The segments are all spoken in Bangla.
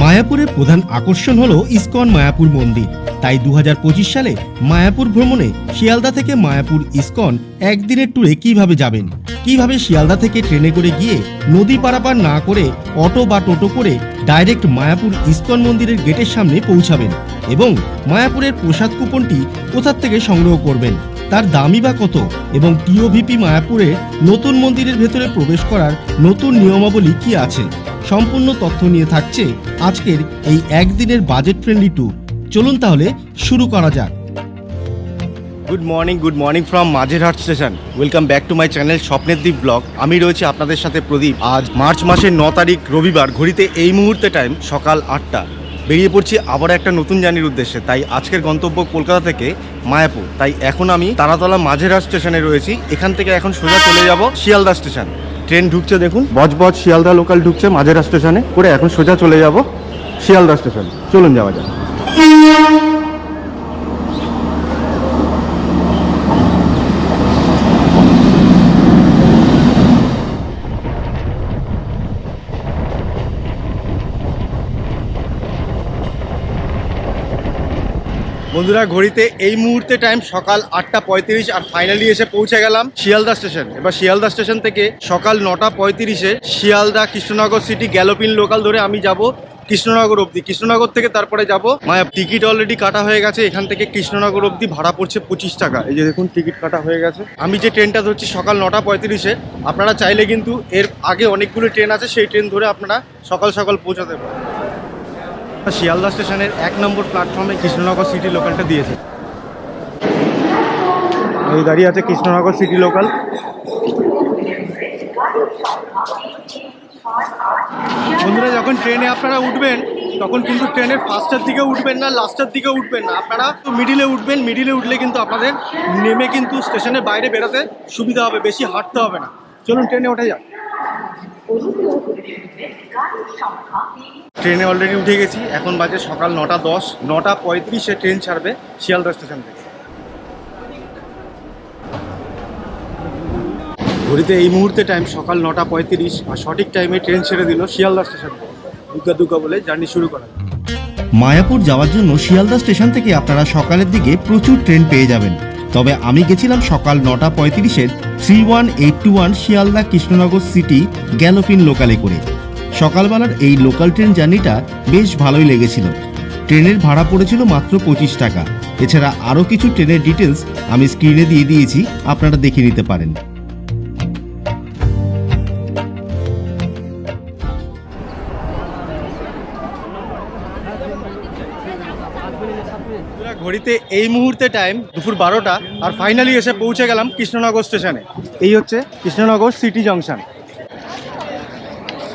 মায়াপুরের প্রধান আকর্ষণ হলো ইসকন মায়াপুর মন্দির। তাই দু হাজার পঁচিশ সালে মায়াপুর ভ্রমণে শিয়ালদা থেকে মায়াপুর ইসকন একদিনের ট্যুরে কীভাবে যাবেন? কীভাবে শিয়ালদা থেকে ট্রেনে করে গিয়ে নদী পারাপার না করে অটো বা টোটো করে ডাইরেক্ট মায়াপুর ইসকন মন্দিরের গেটের সামনে পৌঁছাবেন এবং মায়াপুরের প্রসাদ কুপনটি কোথার থেকে সংগ্রহ করবেন? তার দামই বা কত? এবং টিওভিপি মায়াপুরে নতুন মন্দিরের ভেতরে প্রবেশ করার নতুন নিয়মাবলী কি আছে? সম্পূর্ণ তথ্য নিয়ে থাকছে আজকের এই একদিনের বাজেট ফ্রেন্ডলি ট্যুর চলুন তাহলে শুরু করা যাক। Good morning good morning from Majerhat station welcome back to my channel স্বপ্নের দ্বীপ ব্লগ আমি রয়েছি আপনাদের সাথে প্রদীপ। আজ মার্চ মাসের ন তারিখ, রবিবার, ঘড়িতে এই মুহূর্তে টাইম সকাল আটটা। বেরিয়ে পড়ছি আবার একটা নতুন জার্নির উদ্দেশ্যে। তাই আজকের গন্তব্য কলকাতা থেকে মায়াপুর। তাই এখন আমি তারাতলা মাঝেরহাট স্টেশনে রয়েছি। এখান থেকে এখন সোজা চলে যাব শিয়ালদা স্টেশন ট্রেন ঢুকছে দেখুন, বজবজ শিয়ালদা লোকাল ঢুকছে মাঝেরা স্টেশনে করে এখন সোজা চলে যাব শিয়ালদা স্টেশন চলুন যাওয়া যাক। বন্ধুরা, ঘড়িতে এই মুহূর্তে টাইম সকাল আটটা পঁয়ত্রিশ আর ফাইনালি এসে পৌঁছে গেলাম শিয়ালদা স্টেশন এবার শিয়ালদা স্টেশন থেকে সকাল নটা পঁয়ত্রিশে Sealdah Krishnanagar city galloping local ধরে আমি যাব কৃষ্ণনগর অবধি। কৃষ্ণনগর থেকে তারপরে যাব মায়া টিকিট অলরেডি কাটা হয়ে গেছে। এখান থেকে কৃষ্ণনগর অবধি ভাড়া পড়ছে পঁচিশ টাকা। এই যে দেখুন টিকিট কাটা হয়ে গেছে। আমি যে ট্রেনটা ধরছি সকাল নটা পঁয়ত্রিশে, আপনারা চাইলে কিন্তু এর আগে অনেকগুলো ট্রেন আছে, সেই ট্রেন ধরে আপনারা সকাল সকাল পৌঁছাতে পারেন। শিয়ালদা স্টেশনের এক নম্বর প্ল্যাটফর্মে কৃষ্ণনগর সিটি লোকালটা দিয়েছে। এই দাঁড়িয়ে আছে কৃষ্ণনগর সিটি লোকাল। বন্ধুরা, যখন ট্রেনে আপনারা উঠবেন, তখন কিন্তু ট্রেনের ফার্স্টের দিকে উঠবেন না, লাস্টের দিকে উঠবেন না। আপনারা মিডিলে উঠবেন মিডিলে উঠলে কিন্তু আপনাদের নেমে কিন্তু স্টেশনের বাইরে বেরোতে সুবিধা হবে, বেশি হাঁটতে হবে না। চলুন, ট্রেনে ওঠে যাক। ট্রেনে অলরেডি উঠে গেছি। এখন বাজে সকাল নটা দশ। নটা পঁয়ত্রিশে ট্রেন ছাড়বে শিয়ালদা স্টেশন থেকে। ঘড়িতে এই মুহূর্তে টাইম সকাল নটা পঁয়ত্রিশ আর সঠিক টাইমে ট্রেন ছেড়ে দিল শিয়ালদা স্টেশন দুর্গা দুর্গা বলে জার্নি শুরু করা মায়াপুর যাওয়ার জন্য শিয়ালদা স্টেশন থেকে আপনারা সকালের দিকে প্রচুর ট্রেন পেয়ে যাবেন। তবে আমি গেছিলাম সকাল নটা পঁয়ত্রিশের three one eight two one Sealdah Krishnanagar city galloping লোকালে করে। সকালবেলার এই লোকাল ট্রেন জার্নিটা বেশ ভালোই লেগেছিল। ট্রেনের ভাড়া পড়েছিল মাত্র পঁচিশ টাকা। এছাড়া আরও কিছু ট্রেনের ডিটেলস আমি স্ক্রিনে দিয়ে দিয়েছি, আপনারা দেখে নিতে পারেন। ঘড়িতে এই মুহূর্তে টাইম দুপুর বারোটা, আর ফাইনালি এসে পৌঁছে গেলাম কৃষ্ণনগর স্টেশনে এই হচ্ছে কৃষ্ণনগর সিটি জংশন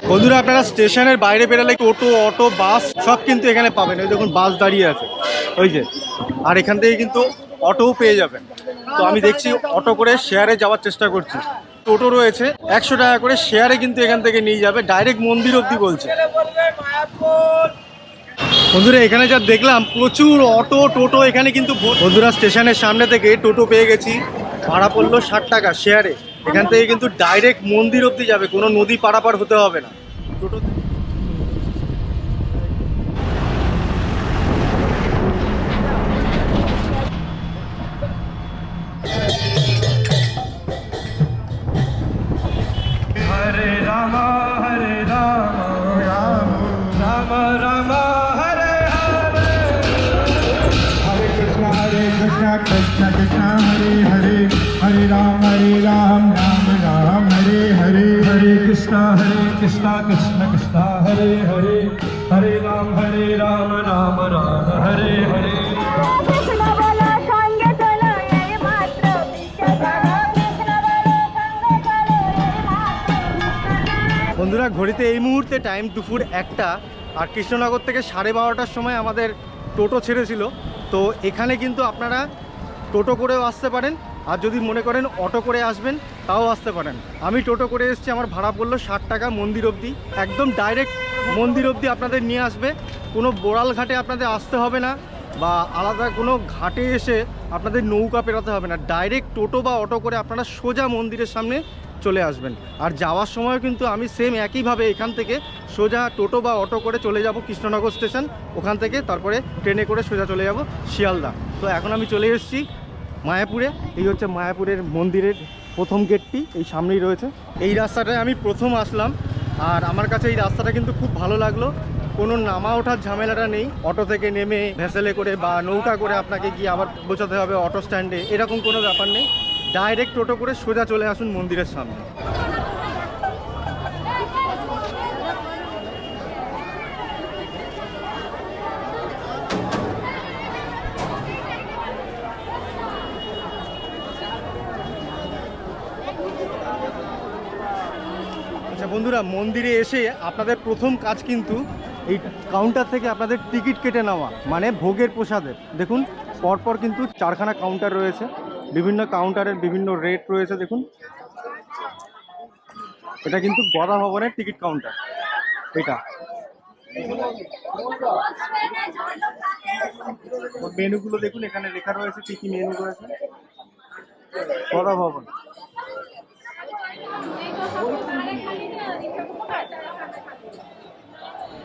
বন্ধুরা, আপনারা স্টেশনের বাইরে বেরোলে টোটো, অটো বাস সব কিন্তু এখানে পাবেন। ওই দেখুন বাস দাঁড়িয়ে আছে। ওই যে, আর এখান থেকে কিন্তু অটোও পেয়ে যাবেন। তো আমি দেখছি অটো করে শেয়ারে যাওয়ার চেষ্টা করছি। টোটো রয়েছে, একশো টাকা করে শেয়ারে কিন্তু এখান থেকে নিয়ে যাবে। ডাইরেক্ট মন্দির অবধি বলছে। বন্ধুরা, এখানে যা দেখলাম, প্রচুর অটো, টোটো, এখানে কিন্তু বন্ধুরা স্টেশনের সামনে থেকে টোটো পেয়ে গেছি। ভাড়া পড়ল ষাট টাকা শেয়ারে এখান থেকে কিন্তু ডাইরেক্ট মন্দির অব্দি যাবে, কোনো নদী পারাপার হতে হবে না। টোটো हरे राम राम राम हरे हरे हरे कृष्ण हरे कृष्ण कृष्ण कृष्ण हरे हरे हरे राम हरे राम राम राम हरे हरे কৃষ্ণ বলো সঙ্গে চলো এই মাত্র বিশ্ব করো কৃষ্ণ বলো সঙ্গে চলো এই মাত্র বন্ধুরা ঘড়িতে এই মুহূর্তে টাইম দুপুর একটা আর কৃষ্ণনগর থেকে সাড়ে বারোটার সময় আমাদের টোটো ছেড়েছিল তো এখানে কিন্তু আপনারা টোটো করেও আসতে পারেন আর যদি মনে করেন অটো করে আসবেন, তাও আসতে পারেন। আমি টোটো করে এসেছি, আমার ভাড়া পড়ল ষাট টাকা মন্দির অবধি। একদম ডাইরেক্ট মন্দির অবধি আপনাদের নিয়ে আসবে। কোনো বোড়াল ঘাটে আপনাদের আসতে হবে না, বা আলাদা কোনো ঘাটে এসে আপনাদের নৌকা পেরোতে হবে না। ডাইরেক্ট টোটো বা অটো করে আপনারা সোজা মন্দিরের সামনে চলে আসবেন। আর যাওয়ার সময় কিন্তু আমি সেম একইভাবে এখান থেকে সোজা টোটো বা অটো করে চলে যাব কৃষ্ণনগর স্টেশন। ওখান থেকে তারপরে ট্রেনে করে সোজা চলে যাব শিয়ালদা। তো এখন আমি চলে এসেছি মায়াপুরে, এই হচ্ছে মায়াপুরের মন্দিরের প্রথম গেটটি, এই সামনেই রয়েছে। এই রাস্তাটায় আমি প্রথম আসলাম, আর আমার কাছে এই রাস্তাটা কিন্তু খুব ভালো লাগল। কোনো নামা ওঠার ঝামেলাটা নেই, অটো থেকে নেমে ভেসেলে করে বা নৌকা করে আপনাকে গিয়ে আবার বোঝাতে হবে অটো স্ট্যান্ডে, এরকম কোনো ব্যাপার নেই। ডাইরেক্ট টোটো করে সোজা চলে আসুন মন্দিরের সামনে। মন্দিরে এসে আপনাদের প্রথম কাজ কিন্তু এই কাউন্টার থেকে আপনাদের টিকিট কেটে নেওয়া মানে ভোগের প্রসাদের। দেখুন পরপর কিন্তু চারখানা কাউন্টার রয়েছে। বিভিন্ন কাউন্টারের বিভিন্ন রেট রয়েছে দেখুন। এটা কিন্তু গদা ভবনের টিকিট কাউন্টার এটা। মেনুগুলো দেখুন এখানে লেখা রয়েছে কি কি মেনু রয়েছে। গদা ভবন।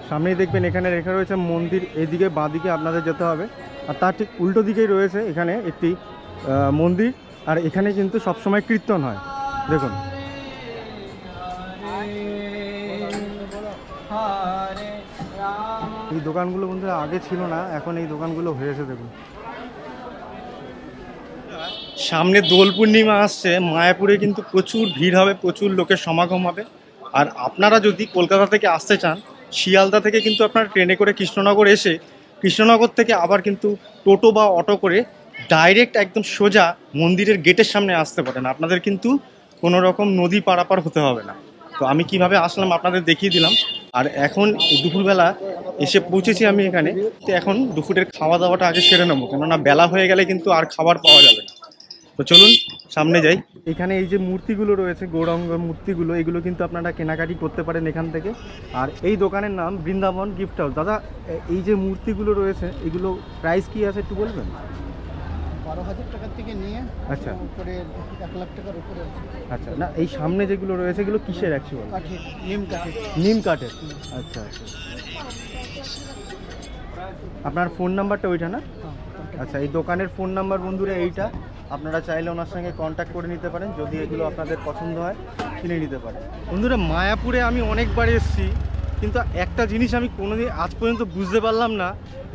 সামনেই দেখবেন এখানে রেখা রয়েছে মন্দির, এদিকে বাঁদিকে আপনাদের যেতে হবে। আর তার ঠিক উল্টো দিকেই রয়েছে এখানে একটি মন্দির। আর এখানে কিন্তু সবসময় কীর্তন হয়। দেখুন। এই দোকানগুলো বন্ধুরা আগে ছিল না, এখন এই দোকানগুলো হয়েছে, দেখুন। সামনে দোল পূর্ণিমা আসছে, মায়াপুরে কিন্তু প্রচুর ভিড় হবে, প্রচুর লোকের সমাগম হবে। আর আপনারা যদি কলকাতা থেকে আসতে চান শিয়ালদা থেকে কিন্তু আপনার ট্রেনে করে কৃষ্ণনগর এসে কৃষ্ণনগর থেকে আবার কিন্তু টোটো বা অটো করে ডাইরেক্ট একদম সোজা মন্দিরের গেটের সামনে আসতে পারেন। আপনাদের কিন্তু কোনো রকম নদী পারাপার হতে হবে না। তো আমি কীভাবে আসলাম আপনাদের দেখিয়ে দিলাম। আর এখন দুপুরবেলা এসে পৌঁছেছি আমি এখানে। তো এখন দুপুরের খাওয়া দাওয়াটা আগে সেরে নেব, কেননা বেলা হয়ে গেলে কিন্তু আর খাবার পাওয়া যাবে না। তো চলুন সামনে যাই। এখানে এই যে মূর্তিগুলো রয়েছে গৌরাঙ্গ মূর্তিগুলো এগুলো কিন্তু আপনারা কেনাকাটি করতে পারেন এখান থেকে। আর এই দোকানের নাম বৃন্দাবন গিফট হাউস দাদা এই যে মূর্তিগুলো রয়েছে এগুলো প্রাইস কি আছে একটু বলবেন? বারো হাজার টাকার থেকে নিয়ে আচ্ছা। উপরে এক লাখ টাকার উপরে আচ্ছা না এই সামনে যেগুলো রয়েছে এগুলো কিসের অ্যাকচুয়াল নিম কাঠের। নিম কাঠের। আচ্ছা আচ্ছা। আপনার ফোন নাম্বারটা ওইটা না? আচ্ছা এই দোকানের ফোন নাম্বার বন্ধুরা এইটা। আপনারা চাইলে ওনার সঙ্গে কন্ট্যাক্ট করে নিতে পারেন, যদি এগুলো আপনাদের পছন্দ হয়, কিনে নিতে পারেন। বন্ধুরা, মায়াপুরে আমি অনেকবার এসেছি, কিন্তু একটা জিনিস আমি কোনোদিন আজ পর্যন্ত বুঝতে পারলাম না,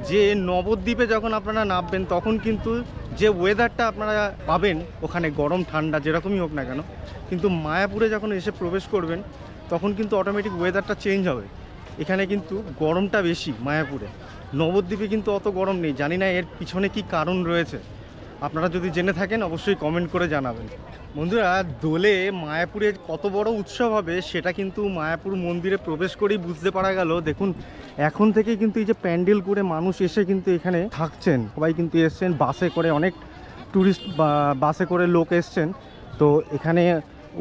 যে নবদ্বীপে যখন আপনারা নামবেন, তখন কিন্তু যে ওয়েদারটা আপনারা পাবেন, ওখানে গরম, ঠান্ডা, যেরকমই হোক না কেন, কিন্তু মায়াপুরে যখন এসে প্রবেশ করবেন, তখন কিন্তু অটোমেটিক ওয়েদারটা চেঞ্জ হবে। এখানে কিন্তু গরমটা বেশি মায়াপুরে। নবদ্বীপে কিন্তু অত গরম নেই, জানি না এর পিছনে কি কারণ রয়েছে। আপনারা যদি জেনে থাকেন, অবশ্যই কমেন্ট করে জানাবেন। বন্ধুরা, দোলে মায়াপুরে কত বড় উৎসব হবে, সেটা কিন্তু মায়াপুর মন্দিরে প্রবেশ করেই বুঝতে পারা গেল। দেখুন, এখন থেকে কিন্তু এই যে প্যান্ডেল করে মানুষ এসে কিন্তু এখানে থাকছেন। সবাই কিন্তু এসছেন, বাসে করে অনেক ট্যুরিস্ট বাসে করে লোক এসছেন। তো এখানে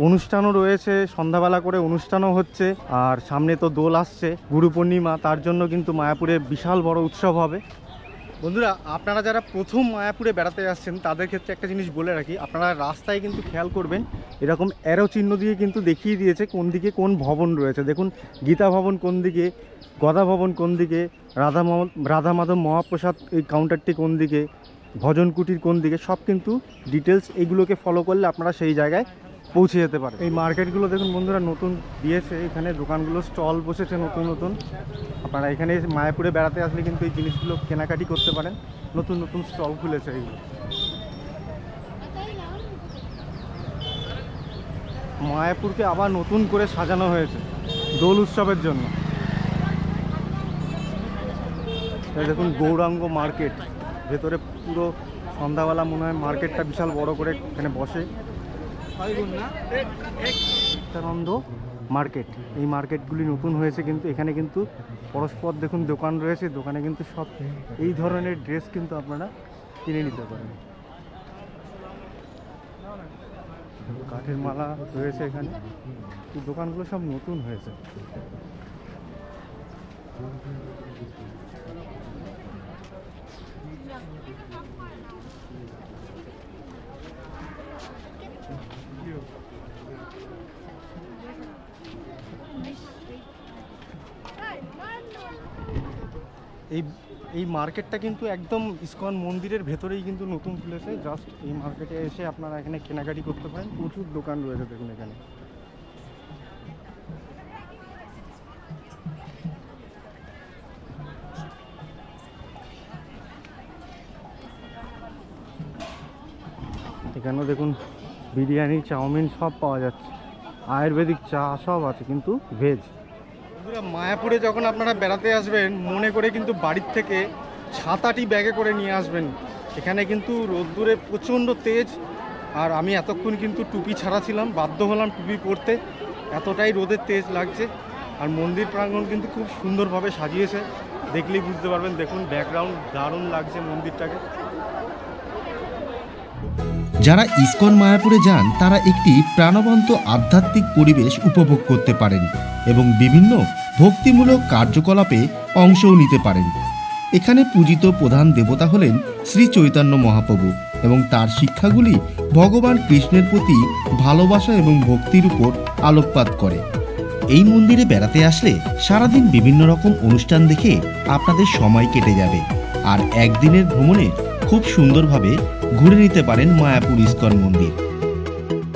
অনুষ্ঠানও রয়েছে, সন্ধ্যাবেলা করে অনুষ্ঠানও হচ্ছে, আর সামনে তো দোল আসছে, গুরু পূর্ণিমা, তার জন্য কিন্তু মায়াপুরে বিশাল বড় উৎসব হবে। বন্ধুরা, আপনারা যারা প্রথম মায়াপুরে বেড়াতে আসছেন, তাদের ক্ষেত্রে একটা জিনিস বলে রাখি, আপনারা রাস্তায় কিন্তু খেয়াল করবেন, এরকম অ্যারো চিহ্ন দিয়ে কিন্তু দেখিয়ে দিয়েছে কোন দিকে কোন ভবন রয়েছে। দেখুন, গীতা ভবন কোন দিকে, গদা ভবন কোন দিকে, রাধা রাধা মাধব মহাপ্রসাদ এই কাউন্টারটি কোন দিকে, ভজন কুটির কোন দিকে, সব কিন্তু ডিটেলস এইগুলোকে ফলো করলে আপনারা সেই জায়গায় পৌঁছে যেতে পারে। এই মার্কেটগুলো দেখুন বন্ধুরা, নতুন দিয়েছে। এখানে দোকানগুলো স্টল বসেছে নতুন নতুন। আপনারা এখানে মায়াপুরে বেড়াতে আসলে কিন্তু এই জিনিসগুলো কেনাকাটি করতে পারেন। নতুন নতুন স্টল খুলেছে এইগুলো। মায়াপুরকে আবার নতুন করে সাজানো হয়েছে দোল উৎসবের জন্য। দেখুন, গৌরাঙ্গ মার্কেট। ভেতরে পুরো সন্ধ্যাবেলা মনে হয় মার্কেটটা বিশাল বড় করে এখানে বসে। নিত্যানন্দ মার্কেট। এই মার্কেটগুলি নতুন হয়েছে কিন্তু এখানে কিন্তু পরস্পর দেখুন দোকান রয়েছে, দোকানে কিন্তু সব এই ধরনের ড্রেস কিন্তু আপনারা কিনে নিতে পারেন। কাঠের মালা রয়েছে এখানে। দোকানগুলো সব নতুন হয়েছে। এই এই মার্কেটটা কিন্তু একদম ইস্কন মন্দিরের ভেতরেই কিন্তু নতুন খুলেছে। জাস্ট এই মার্কেটে এসে আপনারা এখানে কেনাকাটি করতে পারেন। প্রচুর দোকান রয়েছে দেখুন এখানে। এখানেও দেখুন বিরিয়ানি, চাউমিন সব পাওয়া যাচ্ছে। আয়ুর্বেদিক চা সব আছে, কিন্তু ভেজ বন্ধুরা, মায়াপুরে যখন আপনারা বেড়াতে আসবেন, মনে করে কিন্তু বাড়ির থেকে ছাতাটি ব্যাগে করে নিয়ে আসবেন। এখানে কিন্তু রোদ্দুরে প্রচণ্ড তেজ, আর আমি এতক্ষণ কিন্তু টুপি ছাড়া ছিলাম, বাধ্য হলাম টুপি পরতে। এতটাই রোদের তেজ লাগছে, আর মন্দির প্রাঙ্গণ কিন্তু খুব সুন্দরভাবে সাজিয়েছে। দেখলেই বুঝতে পারবেন, দেখুন ব্যাকগ্রাউন্ড দারুণ লাগছে মন্দিরটাকে। যারা ইসকন মায়াপুরে যান, তারা একটি প্রাণবন্ত আধ্যাত্মিক পরিবেশ উপভোগ করতে পারেন এবং বিভিন্ন ভক্তিমূলক কার্যকলাপে অংশও নিতে পারেন। এখানে পূজিত প্রধান দেবতা হলেন শ্রী চৈতন্য মহাপ্রভু এবং তার শিক্ষাগুলি ভগবান কৃষ্ণের প্রতি ভালোবাসা এবং ভক্তির উপর আলোকপাত করে। এই মন্দিরে বেড়াতে আসলে সারাদিন বিভিন্ন রকম অনুষ্ঠান দেখে আপনাদের সময় কেটে যাবে। আর একদিনের ভ্রমণে খুব সুন্দরভাবে ঘুরে নিতে পারেন মায়াপুর ইস্কন মন্দির।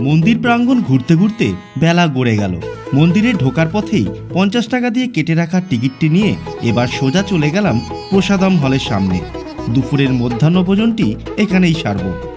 মন্দির প্রাঙ্গণ ঘুরতে ঘুরতে বেলা গড়ে গেল। মন্দিরে ঢোকার পথেই পঞ্চাশ টাকা দিয়ে কেটে রাখা টিকিটটি নিয়ে এবার সোজা চলে গেলাম প্রসাদম হলের সামনে। দুপুরের মধ্যাহ্ন ভোজনটি এখানেই সারবো।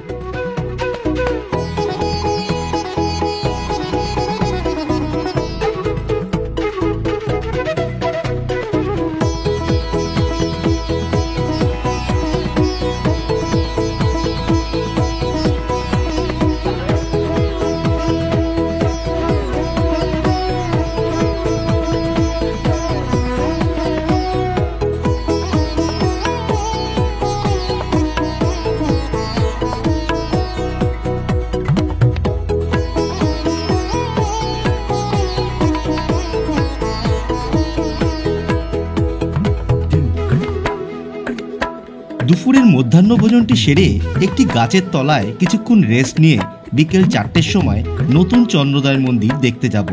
দুপুরের মধ্যাহ্ন ভোজনটি সেরে একটি গাছের তলায় কিছুক্ষণ রেস্ট নিয়ে বিকেল চারটের সময় নতুন চন্দ্রদয় মন্দির দেখতে যাব।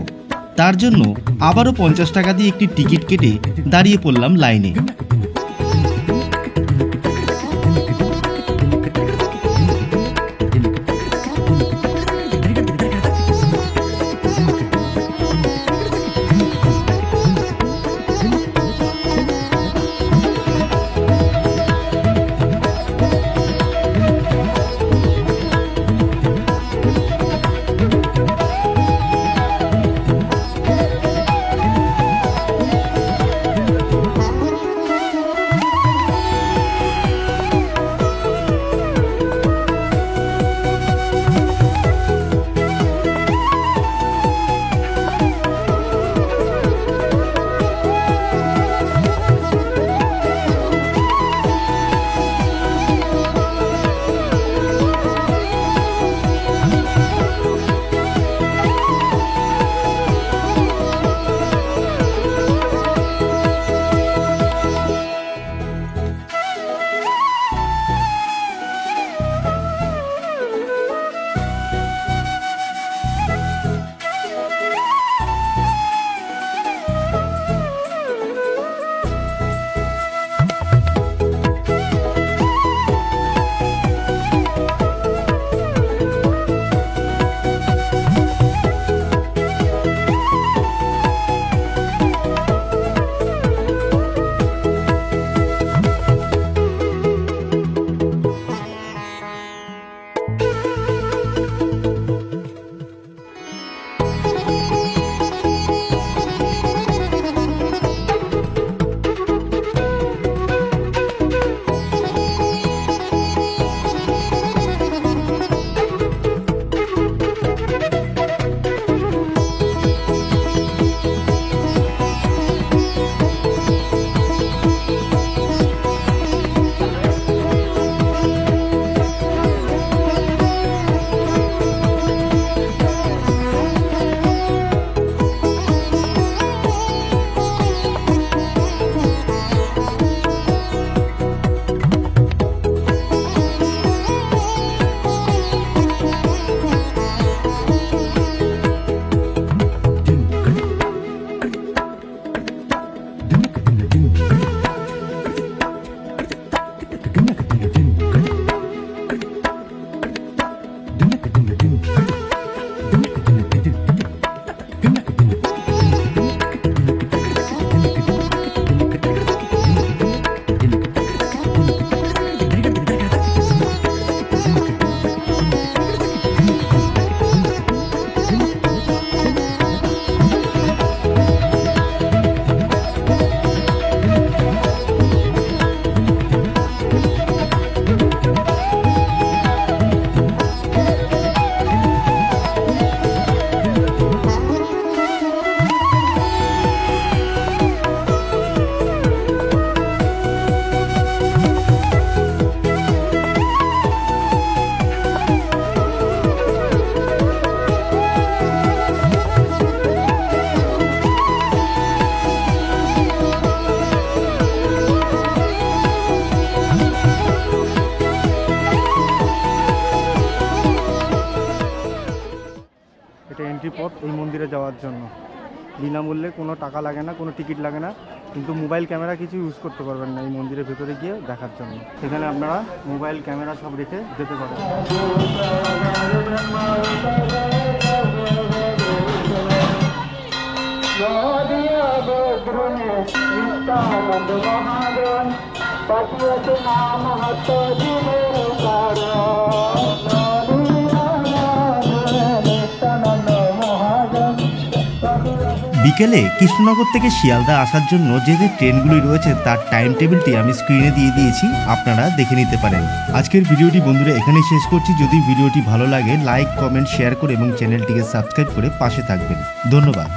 তার জন্য আবারও পঞ্চাশ টাকা দিয়ে একটি টিকিট কেটে দাঁড়িয়ে পড়লাম লাইনে। যাওয়ার জন্য। বিনামূল্যে কোনো টাকা লাগে না, কোনো টিকিট লাগে না, কিন্তু মোবাইল ক্যামেরা কিছু ইউজ করতে পারবেন না এই মন্দিরের ভেতরে গিয়ে দেখার জন্য। সেখানে আপনারা মোবাইল ক্যামেরা সব রেখে যেতে পারেন। বিকেলে কৃষ্ণনগর থেকে শিয়ালদা আসার জন্য যে যে ট্রেনগুলি রয়েছে, তার টাইম টেবিলটি আমি স্ক্রিনে দিয়ে দিয়েছি, আপনারা দেখে নিতে পারেন। আজকের ভিডিওটি বন্ধুরা এখানেই শেষ করছি। যদি ভিডিওটি ভালো লাগে লাইক কমেন্ট শেয়ার করে এবং চ্যানেলটিকে সাবস্ক্রাইব করে পাশে থাকবেন। ধন্যবাদ।